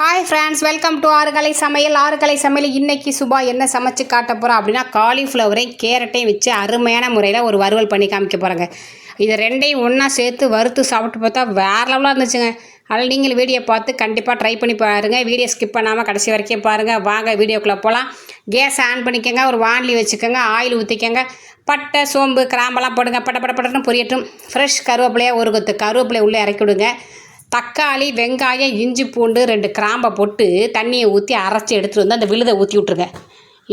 Hi friends welcome to Arukalai Samayal. Arukalai Samayal இன்றைக்கி சுபா என்ன சமைச்சு காட்ட போகிறோம் அப்படின்னா காலிஃப்ளவரையும் கேரட்டையும் வச்சு அருமையான முறையில் ஒரு வறுவல் பண்ணி காமிக்க போகிறேங்க இது ரெண்டையும் ஒன்றா சேர்த்து வறுத்து சாப்பிட்டு பார்த்தா வேற லெவலாக இருந்துச்சுங்க. அதில் நீங்கள் வீடியோ பார்த்து கண்டிப்பாக ட்ரை பண்ணி பாருங்கள் வீடியோ ஸ்கிப் பண்ணாமல் கடைசி வரைக்கும் பாருங்கள் வாங்க வீடியோக்குள்ளே போகலாம் கேஸ் ஆன் பண்ணிக்கோங்க. ஒரு வாண்லி வச்சுக்கோங்க. ஆயில் ஊற்றிக்கோங்க பட்டை சோம்பு கிராம்பெல்லாம் போடுங்க. பட்ட பட்ட பட்டன்னு பொரியட்டும். ஃப்ரெஷ் கருவேப்பிலையாக ஒரு கொத்து. கருவேப்பிலையை உள்ளே இறக்கி விடுங்க. தக்காளி வெங்காயம் இஞ்சி பூண்டு ரெண்டு கிராம்பை போட்டு தண்ணியை ஊற்றி அரைச்சி எடுத்துகிட்டு வந்து அந்த விழுதை ஊற்றி விட்ருங்க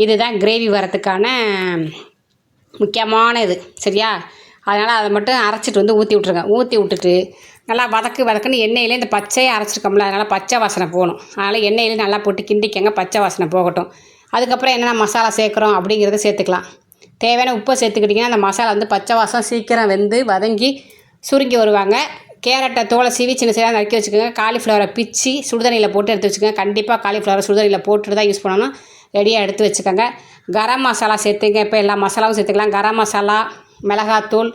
இதுதான் கிரேவி வரத்துக்கான முக்கியமான இது. சரியா? அதனால் அதை மட்டும் அரைச்சிட்டு வந்து ஊற்றி விட்ருங்க ஊற்றி விட்டுட்டு நல்லா வதக்கு வதக்குன்னு எண்ணெயிலே இந்த பச்சையை அரைச்சிருக்கோம்ல அதனால் பச்சை வாசனை போகணும். அதனால் எண்ணெயிலே நல்லா போட்டு கிண்டிக்கங்க பச்சை வாசனை போகட்டும். அதுக்கப்புறம் என்னென்ன மசாலா சேர்க்குறோம் அப்படிங்கிறத சேர்த்துக்கலாம். தேவையான உப்பை சேர்த்துக்கிட்டிங்கன்னா அந்த மசாலா வந்து பச்சை வாசம் சீக்கிரம் வெந்து வதங்கி சுருங்கி வருவாங்க. கேரட்டை தோலை சீவி சின்ன சின்ன நறுக்கி வச்சுக்கோங்க. காலிஃப்ளவரை பிச்சு சுடுதண்ணியில் போட்டு எடுத்து வச்சுக்கோங்க. கண்டிப்பாக காலிஃப்ளவரை சுடுதண்ணியில் போட்டுட்டு தான் யூஸ் பண்ணணும். ரெடியாக எடுத்து வச்சுக்கோங்க. கரம் மசாலா சேர்த்துங்க. இப்போ எல்லா மசாலாவும் சேர்த்துக்கலாம். கரம் மசாலா மிளகாத்தூள்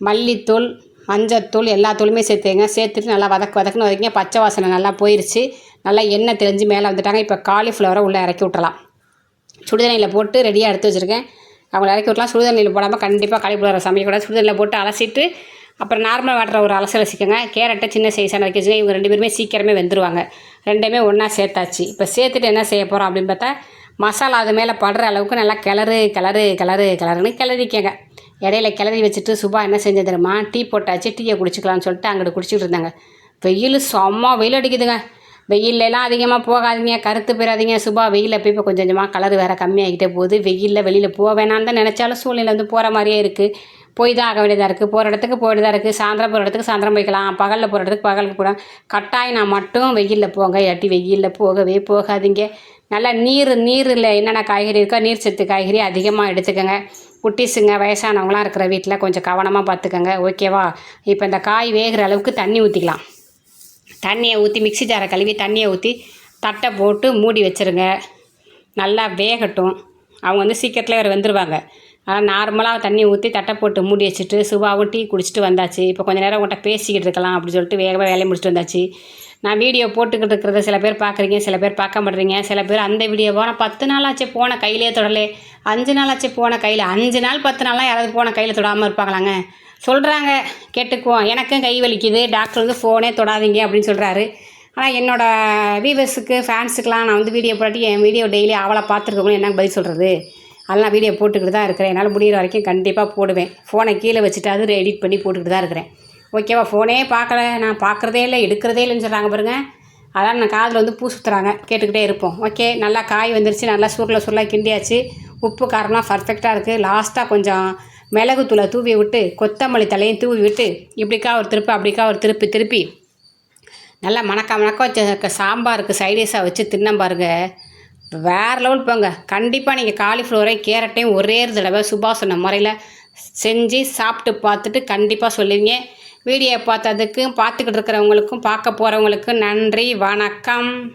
மல்லித்தூள் மஞ்சத்தூள் எல்லா தூளுமே சேர்த்துங்க. சேர்த்துட்டு நல்லா வதக்கு வதக்குன்னு வதக்கிங்க. பச்சை வாசனை நல்லா போயிடுச்சு நல்லா எண்ணெய் தெளிஞ்சு மேலே வந்துட்டாங்க. இப்போ காலிஃப்ளவரை உள்ளே இறக்கி விட்டலாம் சுடுதண்ணியில் போட்டு ரெடியாக எடுத்து வச்சுருக்கேன். அவங்கள இறக்கி விட்டலாம். சுடுதண்ணியில் போடாமல் கண்டிப்பாக காலிஃப்ளவரை சமைக்கக்கூடாது சுடுதண்ணியில் போட்டு அலசிட்டு அப்புறம் நார்மல் வாட்டரை ஒரு அலசல் வச்சுக்கோங்க கேரட்டை சின்ன சைஸான வச்சுக்கோங்க. இவங்க ரெண்டு பேருமே சீக்கிரமே வெந்துருவாங்க. ரெண்டுமே ஒன்றா சேர்த்தாச்சு. இப்போ சேர்த்துட்டு என்ன செய்ய போகிறோம் அப்படின்னு பார்த்தா மசாலா அது மேலே படுற அளவுக்கு நல்லா கிளறு கிளறு கிளறு கிளறுன்னு கிளறிக்கங்க. இடையில கிளறி வச்சுட்டு சுபா என்ன செஞ்சு தெரியுமா? டீ போட்டாச்சு டீயை குடிச்சிக்கலாம்னு சொல்லிட்டு அங்கிட்டு குடிச்சிட்டு இருந்தாங்க. வெயில் செம்ம வெயில் அடிக்குதுங்க. வெயிலெலாம் அதிகமாக போகாதீங்க கருத்து போயிடாதீங்க சுபா வெயிலில் போய் இப்போ கொஞ்சம் கொஞ்சமாக கலர் வேறு கம்மியாகிட்டே போகுது. வெயிலில் வெளியில் போக வேணான்னு தான் நினச்சாலும் சூழ்நிலை வந்து போகிற மாதிரியே இருக்குது போய் தான் ஆக வேண்டியதாக இருக்குது போகிற இடத்துக்கு போக வேண்டியதாக இருக்குது சாயந்தரம் போகிற இடத்துக்கு சாயந்தரம் போய்க்கலாம். பகலில் போகிற இடத்துக்கு பகலுக்கு போகலாம் கட்டாயம் நான் மட்டும் வெயிலில் போங்க. இல்லாட்டி வெயிலில் போகவே போகாதீங்க. நல்லா நீர் நீரில் என்னென்ன காய்கறி இருக்கோ நீர் சத்து காய்கறி அதிகமாக எடுத்துக்கோங்க. குட்டிஸுங்க வயசானவங்களாம் இருக்கிற வீட்டில் கொஞ்சம் கவனமாக பார்த்துக்கோங்க ஓகேவா இப்போ இந்த காய் வேகிற அளவுக்கு தண்ணி ஊற்றிக்கலாம் தண்ணியை ஊற்றி மிக்ஸி ஜாரை கழுவி தண்ணியை ஊற்றி தட்டை போட்டு மூடி வச்சுருங்க. நல்லா வேகட்டும். அவங்க வந்து சீக்கிரத்தில் வேறு வந்துடுவாங்க அதனால் நார்மலாக தண்ணி ஊற்றி தட்டை போட்டு மூடி வச்சுட்டு சுபாவும் டீ குடிச்சிட்டு வந்தாச்சு. இப்போ கொஞ்சம் நேரம் உங்கள்கிட்ட பேசிக்கிட்டு இருக்கலாம் அப்படின்னு சொல்லிட்டு வேகமாக வேலையை முடிச்சுட்டு வந்தாச்சு. நான் வீடியோ போட்டுக்கிட்டு இருக்கிறத சில பேர் பார்க்குறீங்க சில பேர் பார்க்க மாட்டேறீங்க. சில பேர் அந்த வீடியோவோ நான் பத்து நாள் ஆச்சு போன கையிலே தொடலே. அஞ்சு நாள் ஆச்சு போன கையில். அஞ்சு நாள் பத்து நாளாக யாராவது போன கையில் தொடாமல் இருப்பாங்களாங்க? சொல்கிறாங்க கேட்டுக்குவோம். எனக்கும் கை வலிக்குது. டாக்டர் வந்து ஃபோனே தொடாதீங்க அப்படின்னு சொல்கிறாரு ஆனால் என்னோடய வீவர்ஸுக்கு ஃபேன்ஸுக்கெலாம் நான் வந்து வீடியோ போட்டு என் வீடியோ டெய்லி அவளை பார்த்துருக்கவங்களும் என்ன பதில் சொல்கிறது அதெல்லாம் வீடியோ போட்டுக்கிட்டு தான் இருக்கிறேன். என்னால் முடிகிற வரைக்கும் கண்டிப்பாக போடுவேன். ஃபோனை கீழே வச்சுட்டு அது எடிட் பண்ணி போட்டுக்கிட்டு தான் இருக்கிறேன். ஓகேவா ஃபோனே பார்க்கல. நான் பார்க்குறதே இல்லை எடுக்கிறதே இல்லைன்னு சொல்கிறாங்க பாருங்கள் அதான் நான் காதில் வந்து பூ சுற்றுறாங்க கேட்டுக்கிட்டே இருப்போம். ஓகே நல்லா காய் வந்துருச்சு நல்லா சுருளை சுருளாக கிண்டியாச்சு. உப்பு காரம்லாம் பர்ஃபெக்டாக இருக்குது லாஸ்ட்டாக கொஞ்சம் மிளகுத்தூளை தூவி விட்டு கொத்தமல்லி தலையும் தூவி விட்டு இப்படிக்கா ஒரு திருப்பி அப்படிக்கா ஒரு திருப்பி திருப்பி நல்லா மணக்க மணக்க வச்ச சாம்பாருக்கு சைடிஷாக வச்சு தின்னம் பாருங்கள் வேறு லெவல் போங்க. கண்டிப்பாக நீங்கள் காலிஃப்ளவரையும் கேரட்டையும் ஒரே ஒரு தடவை சொன்ன முறையில் செஞ்சு சாப்பிட்டு பார்த்துட்டு கண்டிப்பாக சொல்லுவீங்க. வீடியோ பார்த்ததுக்கும் பார்த்துக்கிட்டு இருக்கிறவங்களுக்கும் பார்க்க போகிறவங்களுக்கும் நன்றி வணக்கம்.